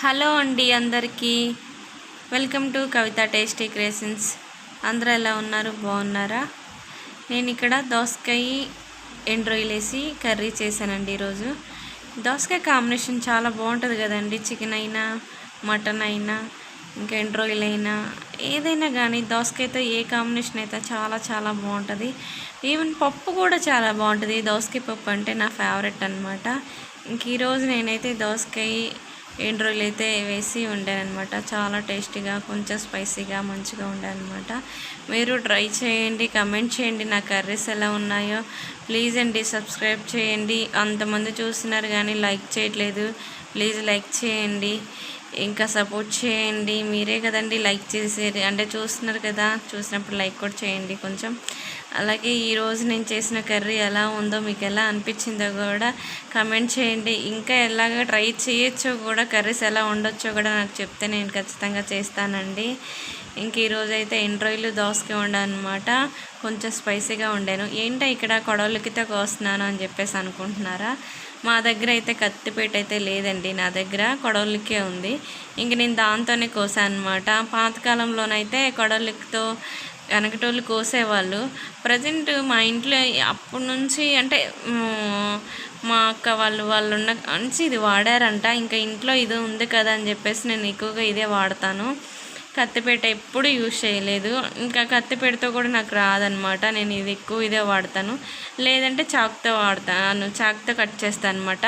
Hello అండి అందరికీ. Welcome to Kavitha tasty cuisines. అందరూ ఎలా ఉన్నారు? బాగున్నారా? నేను ఇక్కడ దోసకాయ ఎండు వేసి కర్రీ చేశానండి ఈరోజు. దోసకాయ కాంబినేషన్ చాలా బాగుంటుంది కదండి. చికెన్ అయినా మటన్ అయినా ఇంకా ఎండు అయినా ఏదైనా కానీ దోసకాయతో ఏ కాంబినేషన్ అయితే చాలా చాలా బాగుంటుంది. ఈవెన్ పప్పు కూడా చాలా బాగుంటుంది. దోసకాయ పప్పు అంటే నా ఫేవరెట్ అనమాట ఇంక ఈరోజు నేనైతే దోసకాయ ఎండు రోజులు అయితే వేసి వండానమాట చాలా టేస్టీగా కొంచెం స్పైసీగా మంచిగా ఉండాలన్నమాట మీరు ట్రై చేయండి కమెంట్ చేయండి నా కర్రీస్ ఎలా ఉన్నాయో. ప్లీజ్ అండి సబ్స్క్రైబ్ చేయండి. అంతమంది చూస్తున్నారు కానీ లైక్ చేయట్లేదు. ప్లీజ్ లైక్ చేయండి. ఇంకా సపోర్ట్ చేయండి. మీరే కదండి లైక్ చేసేది. అంటే చూస్తున్నారు కదా చూసినప్పుడు లైక్ కూడా చేయండి కొంచెం. అలాగే ఈరోజు నేను చేసిన కర్రీ ఎలా ఉందో మీకు ఎలా అనిపించిందో కూడా కమెంట్ చేయండి. ఇంకా ఎలాగ ట్రై చేయొచ్చో కూడా కర్రీస్ ఎలా ఉండొచ్చో కూడా నాకు చెప్తే నేను ఖచ్చితంగా చేస్తానండి. ఇంక ఈరోజు అయితే ఎండ్రాయిలు దోసకి వండానమాట కొంచెం స్పైసీగా వండాను. ఏంటో ఇక్కడ కొడవలకితో కోస్తున్నాను అని చెప్పేసి అనుకుంటున్నారా? మా దగ్గర అయితే కత్తిపేట అయితే లేదండి. నా దగ్గర కొడవలికే ఉంది. ఇంక నేను దాంతోనే కోసాను అనమాట పాతకాలంలోనైతే కొడవలికతో వెనకటోళ్ళు కోసేవాళ్ళు. ప్రజెంట్ మా ఇంట్లో అప్పటి నుంచి అంటే మా అక్క వాళ్ళు వాళ్ళు ఉన్న నుంచి ఇది వాడారంట. ఇంకా ఇంట్లో ఇది ఉంది కదా అని చెప్పేసి నేను ఎక్కువగా ఇదే వాడతాను. కత్తిపేట ఎప్పుడు యూజ్ చేయలేదు. ఇంకా కత్తిపేటతో కూడా నాకు రాదనమాట నేను ఇది ఎక్కువ ఇదే వాడతాను. లేదంటే చాక్తో వాడతాను. చాక్తో కట్ చేస్తాను అనమాట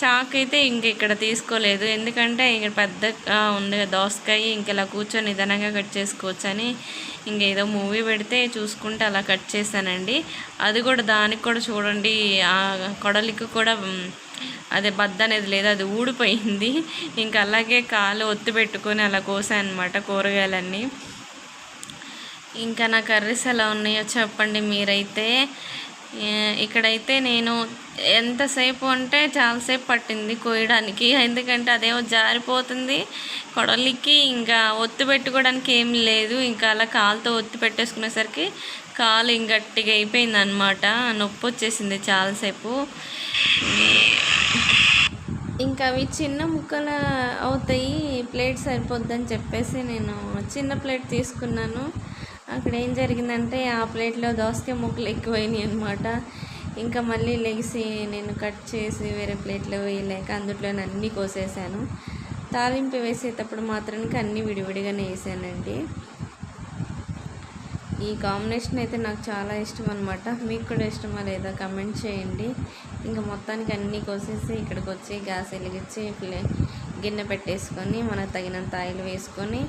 చాక్ అయితే ఇంక ఇక్కడ తీసుకోలేదు. ఎందుకంటే ఇక్కడ పెద్దగా ఉంది దోసకాయ. ఇంక ఇలా కూర్చొని నిదానంగా కట్ చేసుకోవచ్చు అని ఇంకేదో మూవీ పెడితే చూసుకుంటే అలా కట్ చేశానండి. అది కూడా దానికి కూడా చూడండి. ఆ కొడలికి కూడా అదే బద్ద అనేది లేదు అది ఊడిపోయింది. ఇంకా అలాగే కాలు ఒత్తి పెట్టుకొని అలా కోసాను అనమాట కూరగాయలన్నీ. ఇంకా నా కర్రీస్ ఎలా ఉన్నాయో చెప్పండి మీరైతే. ఇక్కడైతే నేను ఎంతసేపు అంటే చాలాసేపు పట్టింది కోయడానికి. ఎందుకంటే అదేమో జారిపోతుంది కొడలికి ఇంకా ఒత్తి పెట్టుకోవడానికి ఏం లేదు. ఇంకా అలా కాలుతో ఒత్తి పెట్టేసుకునేసరికి కాలు ఇంగట్టిగా అయిపోయింది అనమాట నొప్పి వచ్చేసింది చాలాసేపు. ఇంకా అవి చిన్న ముక్కలు అవుతాయి ప్లేట్ సరిపోద్దని చెప్పేసి నేను చిన్న ప్లేట్ తీసుకున్నాను. అక్కడ ఏం జరిగిందంటే ఆ ప్లేట్లో దోసకాయ ముక్కలు ఎక్కువైనాయి అనమాట ఇంకా మళ్ళీ లెగిసి నేను కట్ చేసి వేరే ప్లేట్లో వేయలేక అందులో అన్నీ కోసేసాను. తాలింపు వేసేటప్పుడు మాత్రానికి అన్నీ విడివిడిగానే వేసానండి. ఈ కాంబినేషన్ అయితే నాకు చాలా ఇష్టం అనమాట మీకు కూడా ఇష్టమా లేదా కమెంట్ చేయండి. ఇంకా మొత్తానికి అన్నీ కోసేసి ఇక్కడికి వచ్చి గ్యాస్ వెలిగించి గిన్నె పెట్టేసుకొని మనకు తగినంత ఆయిల్ వేసుకొని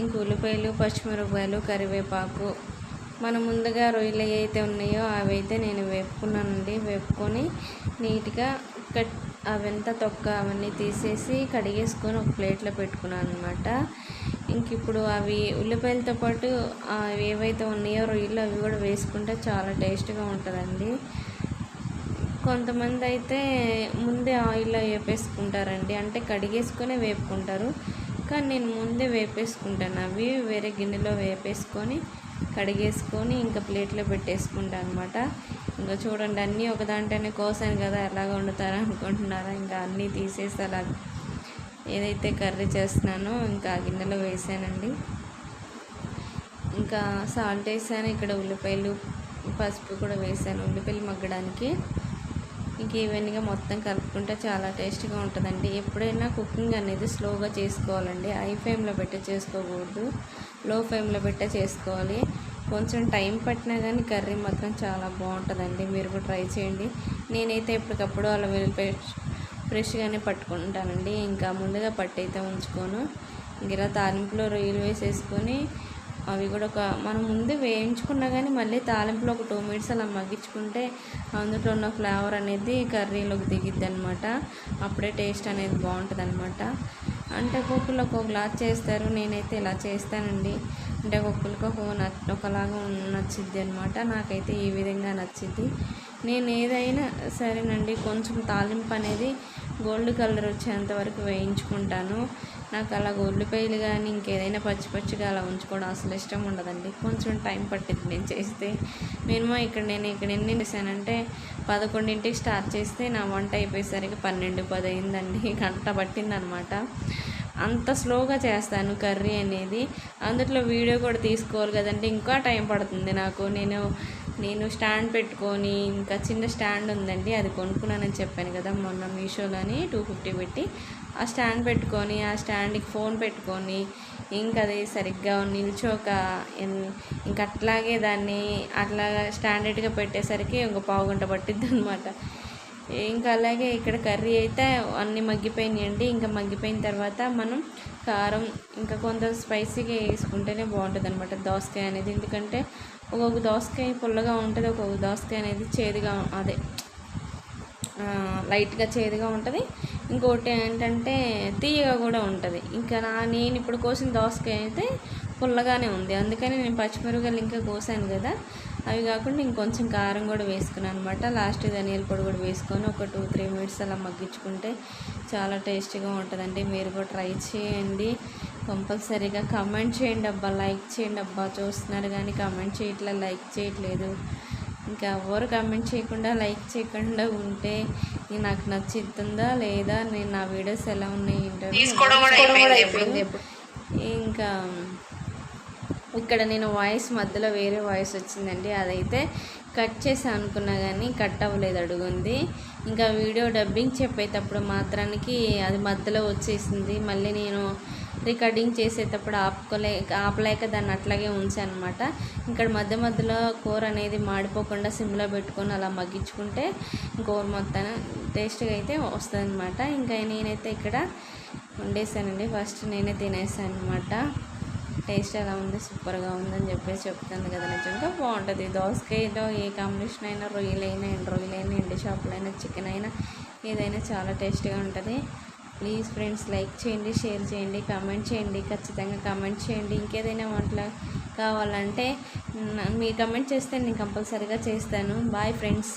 ఇంక ఉల్లిపాయలు పచ్చిమిరపకాయలు కరివేపాకు మన ముందుగా రొయ్యలు అయితే ఉన్నాయో అవి అయితే నేను వేపుకున్నానండి. వేపుకొని నీట్గా కట్ అవంతా తొక్క అవన్నీ తీసేసి కడిగేసుకొని ఒక ప్లేట్లో పెట్టుకున్నాను అనమాట ఇంక ఇప్పుడు అవి ఉల్లిపాయలతో పాటు ఏవైతే ఉన్నాయో రొయ్యలు అవి కూడా వేసుకుంటే చాలా టేస్ట్గా ఉంటుందండి. కొంతమంది అయితే ముందే ఆయిల్లో వేపేసుకుంటారండి. అంటే కడిగేసుకొని వేపుకుంటారు. కానీ నేను ముందే వేపేసుకుంటాను. అవి వేరే గిన్నెలో వేపేసుకొని కడిగేసుకొని ఇంకా ప్లేట్లో పెట్టేసుకుంటాను అనమాట ఇంకా చూడండి అన్నీ ఒకదాంట్లోనే కోసాను కదా ఎలాగ వండుతారా అనుకుంటున్నారా? ఇంకా అన్నీ తీసేసి అలా ఏదైతే కర్రీ చేస్తున్నానో ఇంకా గిన్నెలో వేసానండి. ఇంకా సాల్ట్ వేసాను ఇక్కడ ఉల్లిపాయలు పసుపు కూడా వేసాను ఉల్లిపాయలు మగ్గడానికి. ఇంక ఈవెన్గా మొత్తం కలుపుకుంటే చాలా టేస్ట్గా ఉంటుందండి. ఎప్పుడైనా కుకింగ్ అనేది స్లోగా చేసుకోవాలండి. హై ఫ్లేమ్లో పెట్టే చేసుకోకూడదు. లో ఫ్లేమ్లో పెట్టే చేసుకోవాలి. కొంచెం టైం పట్టినా కానీ కర్రీ మాత్రం చాలా బాగుంటుందండి. మీరు కూడా ట్రై చేయండి. నేనైతే ఎప్పటికప్పుడు అలా వెళ్ళిపోయి ఫ్రెష్గానే పట్టుకుంటానండి. ఇంకా ముందుగా పట్టయితే ఉంచుకోను. ఇలా తాలింపులో రొయ్యలు వేసేసుకొని అవి కూడా ఒక మనం ముందు వేయించుకున్నా కానీ మళ్ళీ తాలింపులో ఒక టూ మినిట్స్ అలా మగ్గించుకుంటే అందులో ఉన్న ఫ్లేవర్ అనేది కర్రీలోకి దిగిద్ది అనమాట అప్పుడే టేస్ట్ అనేది బాగుంటుంది అనమాట అంటే ఒక్కొక్కరు ఒక్కొక్కలా చేస్తారు. నేనైతే ఇలా చేస్తానండి. అంటే ఒక్కొక్కరికి ఒక ఒకలాగా నచ్చిద్ది అనమాట నాకైతే ఈ విధంగా నచ్చిద్ది. నేను ఏదైనా సరేనండి కొంచెం తాలింపు అనేది గోల్డ్ కలర్ వచ్చేంత వరకు వేయించుకుంటాను. నాకు అలా ఉల్లిపాయలు కానీ ఇంకేదైనా పచ్చి పచ్చిగా అలా ఉంచుకోవడం అసలు ఇష్టం ఉండదండి. కొంచెం టైం పట్టింది నేను చేస్తే. మినిమం ఇక్కడ నేను ఇక్కడ ఎన్ని చేశానంటే పదకొండింటికి స్టార్ట్ చేస్తే నా వంట అయిపోయేసరికి పన్నెండు పది అయిందండి. గంట పట్టిందనమాట. అంత స్లోగా చేస్తాను కర్రీ అనేది. అందులో వీడియో కూడా తీసుకోవాలి కదండి. ఇంకా టైం పడుతుంది నాకు. నేను నేను స్టాండ్ పెట్టుకొని ఇంకా చిన్న స్టాండ్ ఉందండి అది కొనుక్కున్నానని చెప్పాను కదా మొన్న మీషోలోని టూ ఫిఫ్టీ పెట్టి. ఆ స్టాండ్ పెట్టుకొని ఆ స్టాండ్కి ఫోన్ పెట్టుకొని ఇంకా అది సరిగ్గా నిల్చోక ఇంక ఇంకా అట్లాగే దాన్ని అట్లా స్టాండర్డ్గా పెట్టేసరికి ఇంకో పావు గంట పట్టిద్ది అనమాట ఇంకా అలాగే ఇక్కడ కర్రీ అయితే అన్నీ మగ్గిపోయినాయండి. ఇంకా మగ్గిపోయిన తర్వాత మనం కారం ఇంకా కొంత స్పైసీగా వేసుకుంటేనే బాగుంటుంది అనమాట దోసకాయ అనేది ఎందుకంటే ఒక్కొక్క దోసకాయ పుల్లగా ఉంటుంది ఒక్కొక్క దోసకాయ అనేది చేదుగా అదే లైట్గా చేదుగా ఉంటుంది. ఇంకోటి ఏంటంటే తీయగా కూడా ఉంటుంది. ఇంకా నా నేను ఇప్పుడు కోసిన దోసకాయ అయితే పుల్లగానే ఉంది. అందుకని నేను పచ్చిమిరపకాయలు ఇంకా కోసాను కదా. అవి కాకుండా ఇంకొంచెం కారం కూడా వేసుకున్నాను అనమాట లాస్ట్ ధనియాల పొడి కూడా వేసుకొని ఒక టూ త్రీ మినిట్స్ అలా మగ్గించుకుంటే చాలా టేస్టీగా ఉంటుందండి. మీరు కూడా ట్రై చేయండి. కంపల్సరీగా కమెంట్ చేయండి అబ్బా లైక్ చేయండి అబ్బా. చూస్తున్నారు కానీ కమెంట్ చేయట్లేదు లైక్ చేయట్లేదు. ఇంకా ఎవరు కమెంట్ చేయకుండా లైక్ చేయకుండా ఉంటే నాకు నచ్చుతుందా లేదా నేను నా వీడియోస్ ఎలా ఉన్నాయి ఏంటో. ఇంకా ఇక్కడ నేను వాయిస్ మధ్యలో వేరే వాయిస్ వచ్చిందండి. అదైతే కట్ చేసి అనుకున్నా కానీ కట్ అవ్వలేదు అడుగుంది. ఇంకా వీడియో డబ్బింగ్ చెప్పేటప్పుడు మాత్రానికి అది మధ్యలో వచ్చేసింది. మళ్ళీ నేను రికార్డింగ్ చేసేటప్పుడు ఆపుకోలేక ఆపలేక దాన్ని అట్లాగే ఉంచాను అనమాట ఇక్కడ మధ్య మధ్యలో కూర అనేది మాడిపోకుండా సిమ్లో పెట్టుకొని అలా మగ్గించుకుంటే కూర మొత్తం టేస్ట్గా అయితే వస్తుంది అనమాట ఇంకా నేనైతే ఇక్కడ వండేసానండి. ఫస్ట్ నేనే తినేసాను అనమాట టేస్ట్ ఎలా ఉంది? సూపర్గా ఉందని చెప్పేసి చెప్తుంది కదా నిజంగా. బాగుంటుంది. దోసకాయలో ఏ కాంబినేషన్ అయినా రొయ్యలైనా ఎండు రొయ్యలైనా ఎండు చేపలైనా చికెన్ అయినా ఏదైనా చాలా టేస్ట్గా ఉంటుంది. ప్లీజ్ ఫ్రెండ్స్ లైక్ చేయండి షేర్ చేయండి కామెంట్ చేయండి ఖచ్చితంగా కామెంట్ చేయండి. ఇంకేదైనా వంటలు కావాలంటే మీరు కమెంట్ చేస్తే నేను కంపల్సరీగా చేస్తాను. Bye friends.